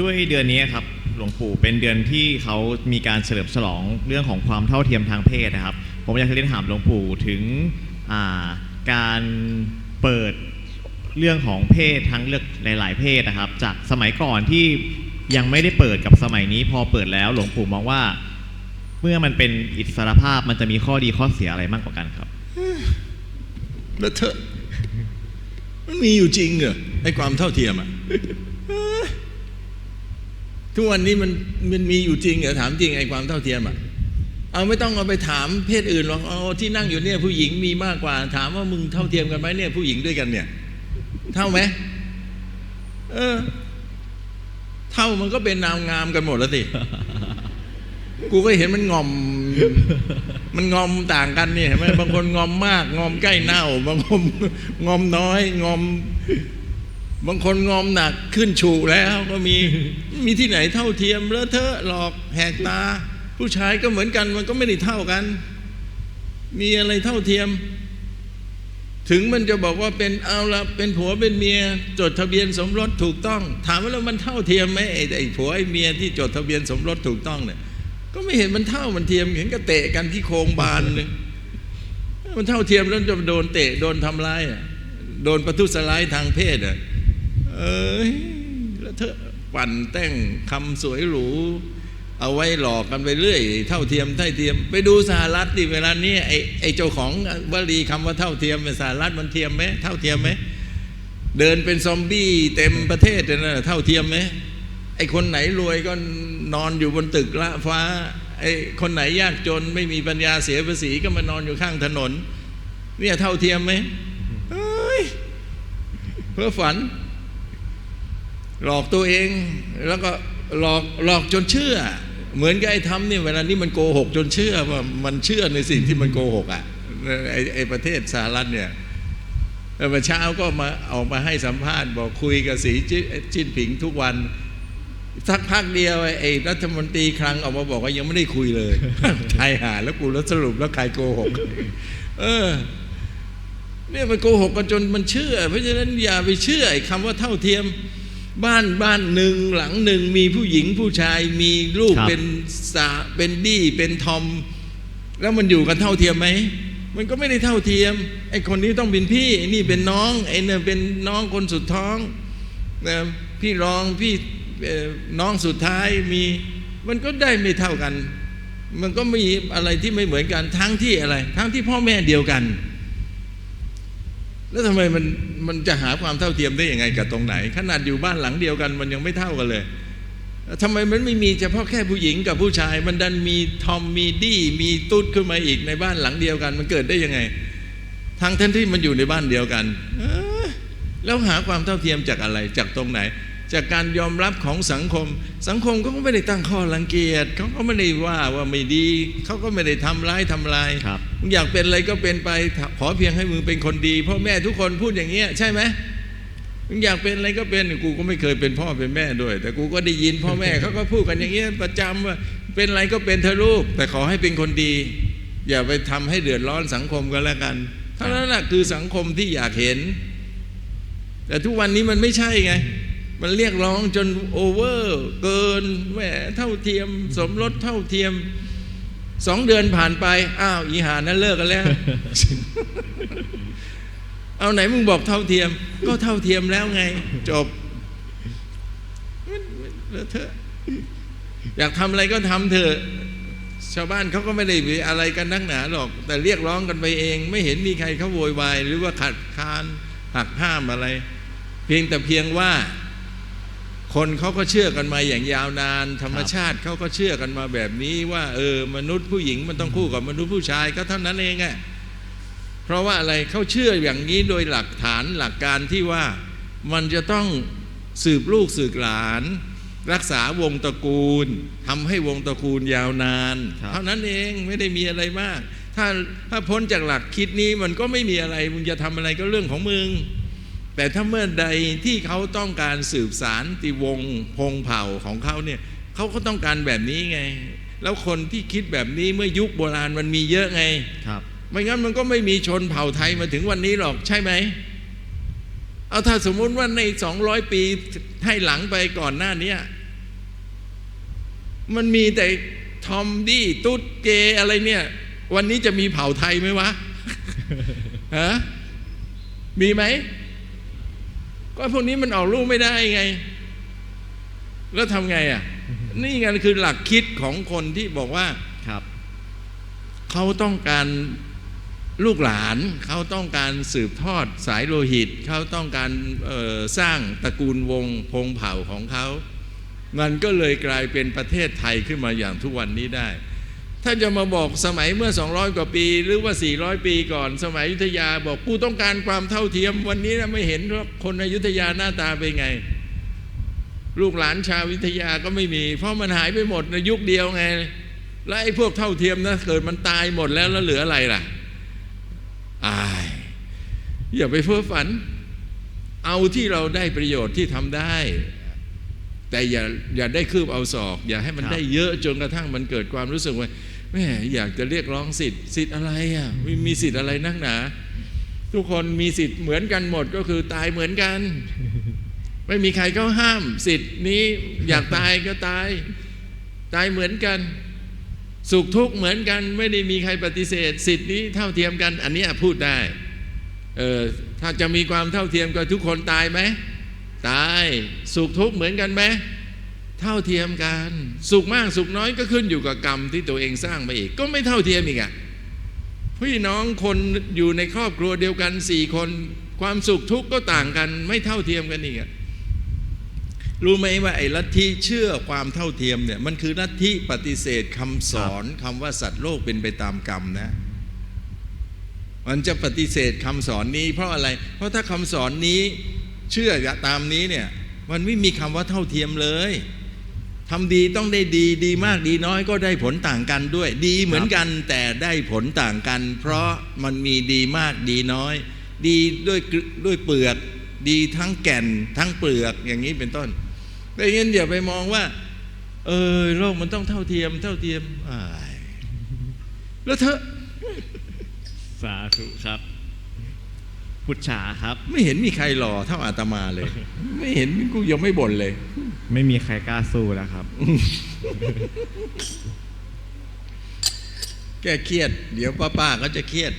ด้วยเดือนนี้ครับหลวงปู่เป็นเดือนที่เขามีการเฉลิมฉลองเรื่องของความเท่าเทียมทางเพศนะครับ ผมอยากจะเรียนถามหลวงปู่ถึงาการเปิดเรื่องของเพศทั้งเลือกหลาย ๆ เพศนะครับ จากสมัยก่อนที่ยังไม่ได้เปิดกับสมัยนี้ พอเปิดแล้วหลวงปู่มองว่า เมื่อมันเป็นอิสรภาพมันจะมีข้อดีข้อเสียอะไรมากกว่ากันครับแล้วเธอมันมีอยู่จริงเหรอไอ้ความเท่าเทียมอะ ทุกวันนี้มันมันมีอยู่จริงเหรอถามจริงไอ้ความเท่าเทียมอะเอาไม่ต้องเอาไปถามเพศอื่นหรอกเอาที่นั่งอยู่เนี่ยผู้หญิงมีมากกว่า ถามว่ามึงเท่าเทียมกันไหมเนี่ยผู้หญิงด้วยกันเนี่ย เท่าไหมเออ เท่ามันก็เป็นนามงามกันหมดแล้วสิกูก็เห็นมันงอม มันงอมต่างกันเนี่ยเห็นไหมบางคนงอมมาก งอมใกล้เน่า บางคนงอมน้อย งอม บางคนงอมหนักขึ้นฉูแล้วก็มีมีที่ไหนเท่าเทียมเลอะเทอะหลอกแหกตา ผู้ชายก็เหมือนกันมันก็ไม่ได้เท่ากัน มีอะไรเท่าเทียม ถึงมันจะบอกว่าเป็นเอาละเป็นผัวเป็นเมีย จดทะเบียนสมรสถูกต้อง ถามว่าแล้วมันเท่าเทียมไหมไอ้ไอ้ผัวไอ้เมียที่จดทะเบียนสมรสถูกต้องเนี่ยก็ไม่เห็นมันเท่ามันเทียมเห็นก็เตะกันที่โครงบานเลยมันเท่าเทียมแล้วจะโดนเตะโดนทำร้ายโดนประทุษร้ายทางเพศอะ เอ้ยแล้วเธอปั่นแต่งคำสวยหรู เอาไว้หลอกกันไปเรื่อย เท่าเทียมเท่าเทียม ไปดูสหรัฐดิเวลานี้ไอ้ไอ้เจ้าของวลีคำว่าเท่าเทียมในสหรัฐมันเทียมไหมเท่าเทียมไหมเดินเป็นซอมบี้เต็มประเทศเลยนะเท่าเทียมไหมไอ้คนไหนรวยก็นอนอยู่บนตึกละฟ้าไอ้คนไหนยากจนไม่มีปัญญาเสียภาษีก็มานอนอยู่ข้างถนนเนี่ยเท่าเทียมไหมเอ้ยเพ้อฝัน หลอกตัวเองแล้วก็หลอกหลอกจนเชื่อ เหมือนกับไอ้ทำเนี่ยเวลานี้มันโกหกจนเชื่อว่ามันเชื่อในสิ่งที่มันโกหกอะไอ้ไอ้ประเทศสหรัฐเนี่ยแล้วเมื่อเช้าก็มาออกมาให้สัมภาษณ์ บอกคุยกับสีจิ้นจิ้นผิงทุกวันสักพักเดียวไอ้รัฐมนตรีคลังออกมาบอกว่ายังไม่ได้คุยเลยไทยหาแล้วกูแล้วสรุปแล้วใครโกหก เออเนี่ยมันโกหกกันจนมันเชื่อ เพราะฉะนั้นอย่าไปเชื่อไอ้คำว่าเท่าเทียม บ้านบ้านหนึ่งหลังหนึ่งมีผู้หญิงผู้ชายมีลูกครับเป็นสาเป็นดี้เป็นทอม แล้วมันอยู่กันเท่าเทียมไหมมันก็ไม่ได้เท่าเทียมไอ้คนนี้ต้องเป็นพี่ไอ้นี่เป็นน้องไอ้เนี่ยเป็นน้องคนสุดท้องนะพี่รองพี่เอ่อน้องสุดท้ายมี มันก็ได้ไม่เท่ากัน มันก็มีอะไรที่ไม่เหมือนกันทั้งที่อะไร ทั้งที่พ่อแม่เดียวกัน แล้วทำไมมันมันจะหาความเท่าเทียมได้ยังไงกับตรงไหน ขนาดอยู่บ้านหลังเดียวกันมันยังไม่เท่ากันเลยทำไมมันไม่มีเฉพาะแค่ผู้หญิงกับผู้ชาย มันดันมีทอมมีดี้มีตุ๊ดขึ้นมาอีกในบ้านหลังเดียวกัน มันเกิดได้ยังไงทางท่านที่มันอยู่ในบ้านเดียวกันแล้วหาความเท่าเทียมจากอะไรจากตรงไหน จากการยอมรับของสังคม สังคมก็ไม่ได้ตั้งข้อรังเกียจเขาก็ไม่ได้ว่าว่าไม่ดี เขาก็ไม่ได้ทำร้ายทำลายครับมึงอยากเป็นอะไรก็เป็นไป ขอเพียงให้มึงเป็นคนดีพ่อแม่ทุกคนพูดอย่างเงี้ยใช่ไหมมึงอยากเป็นอะไรก็เป็นกูก็ไม่เคยเป็นพ่อเป็นแม่ด้วย แต่กูก็ได้ยินพ่อแม่เขาก็พูดกันอย่างเงี้ยประจำว่าเป็นอะไรก็เป็นเธอะลูก แต่ขอให้เป็นคนดี อย่าไปทำให้เดือดร้อนสังคมกันแล้วกันเท่านั้นแหละคือสังคมที่อยากเห็น แต่ทุกวันนี้มันไม่ใช่ไง มันเรียกร้องจนโอเวอร์เกินแหมเท่าเทียม สมรสเท่าเทียมสองเดือนผ่านไป อ้าว อีหานั้นเลิกกันแล้ว เอาไหนมึงบอกเท่าเทียม ก็เท่าเทียมแล้วไง จบเลอะเถออยากทำอะไรก็ทำเถอะ ชาวบ้านเขาก็ไม่ได้มีอะไรกันนักหนาหรอก แต่เรียกร้องกันไปเอง ไม่เห็นมีใครเขาโวยวาย หรือว่าขัดขานหักห้ามอะไร เพียงแต่เพียงว่า คนเขาก็เชื่อกันมาอย่างยาวนาน ธรรมชาติเขาก็เชื่อกันมาแบบนี้ว่า เออ มนุษย์ผู้หญิงมันต้องคู่กับมนุษย์ผู้ชายก็เท่านั้นเองอะเพราะว่าอะไรเขาเชื่ออย่างนี้โดยหลักฐานหลักการที่ว่ามันจะต้องสืบลูกสืบหลาน รักษาวงตระกูลทำให้วงตระกูลยาวนานครับเท่านั้นเองไม่ได้มีอะไรมาก ถ้าถ้าพ้นจากหลักคิดนี้มันก็ไม่มีอะไรมึงจะทำอะไรก็เรื่องของมึง แต่ถ้าเมื่อใดที่เขาต้องการสืบสารติวงศ์พงเผ่าของเขาเนี่ยเขาก็ต้องการแบบนี้ไง แล้วคนที่คิดแบบนี้เมื่อยุคโบราณมันมีเยอะไงครับไม่งั้นมันก็ไม่มีชนเผ่าไทยมาถึงวันนี้หรอกใช่ไหมเอาถ้าสมมุติว่าในสองร้อยปีให้หลังไปก่อนหน้าเนี้ยมันมีแต่ทอมดี้ตุ๊ดเกย์อะไรเนี่ย วันนี้จะมีเผ่าไทยไหมวะฮะมีไหม ก็พวกนี้มันออกลูกไม่ได้ไง แล้วทำไงอะ นี่ไงคือหลักคิดของคนที่บอกว่าครับเขาต้องการลูกหลาน เขาต้องการสืบทอดสายโลหิต เขาต้องการเอ่อสร้างตระกูลวงศ์พงเผ่าของเขา มันก็เลยกลายเป็นประเทศไทยขึ้นมาอย่างทุกวันนี้ได้ ถ้าจะมาบอกสมัยเมื่อ 200 กว่าปีหรือว่า 400 ปีก่อน สมัยยุธยาบอกกูต้องการความเท่าเทียม วันนี้นะไม่เห็นว่าคนอยุธยาหน้าตาเป็นไง ลูกหลานชาวอยุธยาก็ไม่มี เพราะมันหายไปหมดในยุคเดียวไง แล้วไอ้พวกเท่าเทียมนะเกิดมันตายหมดแล้วแล้วเหลืออะไรล่ะอายอย่าไปเพ้อฝัน เอาที่เราได้ประโยชน์ที่ทำได้ แต่อย่าอย่าได้คืบเอาศอก อย่าให้มันครับได้เยอะจนกระทั่งมันเกิดความรู้สึกว่าแม่อยากจะเรียกร้องสิทธิ์สิทธิ์อะไรอะมีมีสิทธิ์อะไรนักหนา ทุกคนมีสิทธิ์เหมือนกันหมดก็คือตายเหมือนกัน ไม่มีใครเขาห้ามสิทธิ์นี้อยากตายก็ตาย ตายเหมือนกัน สุขทุกข์เหมือนกัน ไม่ได้มีใครปฏิเสธ สิทธินี้เท่าเทียมกัน อันเนี้ยพูดได้เออถ้าจะมีความเท่าเทียมก็ทุกคนตายไหม ตายสุขทุกข์เหมือนกันไหมเท่าเทียมกัน สุขมากสุขน้อยก็ขึ้นอยู่กับกรรมที่ตัวเองสร้างมาอีก ก็ไม่เท่าเทียมอีกอะพี่น้องคนอยู่ในครอบครัวเดียวกันสี่คนความสุขทุกข์ก็ต่างกัน ไม่เท่าเทียมกันอีกอะรู้ไหมว่าไอ้ลัทธิเชื่อความเท่าเทียมเนี่ยมันคือลัทธิปฏิเสธคำสอนคำว่าสัตว์โลกเป็นไปตามกรรมนะ มันจะปฏิเสธคำสอนนี้ เพราะอะไร เพราะถ้าคำสอนนี้ เชื่อตามนี้เนี่ยมันไม่มีคำว่าเท่าเทียมเลยทำดีต้องได้ดีดีมากดีน้อยก็ได้ผลต่างกันด้วย ดีเหมือนกันแต่ได้ผลต่างกัน เพราะมันมีดีมากดีน้อย ดีด้วยกด้วยเปลือก ดีทั้งแก่นทั้งเปลือกอย่างนี้เป็นต้นไม่งั้นอย่าไปมองว่า เออโลกมันต้องเท่าเทียม เท่าเทียมอ้ายแล้วเธอสาธุครับ พุทธาครับ ไม่เห็นมีใครหล่อเท่าอาตมาเลย ไม่เห็นกูยังไม่บ่นเลย ไม่มีใครกล้าสู้แล้วครับ แกเครียด เดี๋ยวป้าๆก็จะเครียด